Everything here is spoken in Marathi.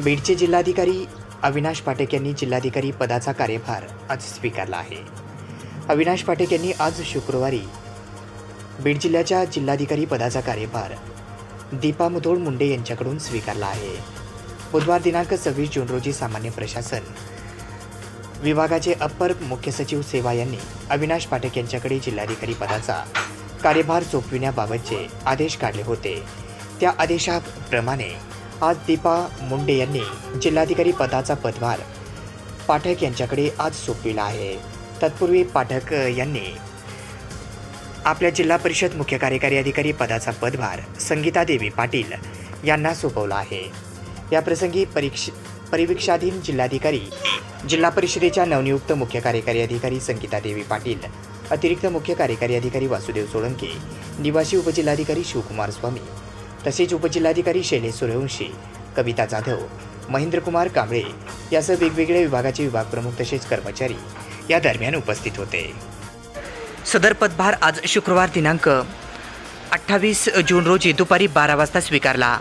बीडचे जिल्हाधिकारी अविनाश पाटेक यांनी जिल्हाधिकारी पदाचा कार्यभार आज स्वीकारला आहे. अविनाश पाटेक यांनी आज शुक्रवारी बीड जिल्ह्याच्या जिल्हाधिकारी पदाचा कार्यभार दीपा मुधोळ मुंडे यांच्याकडून स्वीकारला आहे. बुधवार दिनांक सव्वीस जून रोजी सामान्य प्रशासन विभागाचे अप्पर मुख्य सचिव सेवा यांनी अविनाश पाठक यांच्याकडे जिल्हाधिकारी पदाचा कार्यभार सोपविण्याबाबतचे आदेश काढले होते. त्या आदेशाप्रमाणे आज दीपा मुंडे यांनी जिल्हाधिकारी पदाचा पदभार. पाठक यांच्याकडे आज सोपविला आहे. तत्पूर्वी पाठक यांनी आपल्या जिल्हा परिषद मुख्य कार्यकारी अधिकारी पदाचा पदभार संगीता देवी पाटील यांना सोपवला आहे. याप्रसंगी परीक्ष परिवीक्षाधीन जिल्हाधिकारी जिल्हा परिषदेच्या नवनियुक्त मुख्य कार्यकारी अधिकारी संगीता देवी पाटील अतिरिक्त मुख्य कार्यकारी अधिकारी वासुदेव सोळंके निवासी उपजिल्हाधिकारी शिवकुमार स्वामी तसेच उपजिल्हाधिकारी शैलेश सूर्यवंशी कविता जाधव महेंद्रकुमार कांबळे यासह वेगवेगळ्या विभागाचे विभाग प्रमुख तसेच कर्मचारी या दरम्यान उपस्थित होते. सदर पदभार आज शुक्रवार दिनांक अठ्ठावीस जून रोजी दुपारी बारा वाजता स्वीकारला.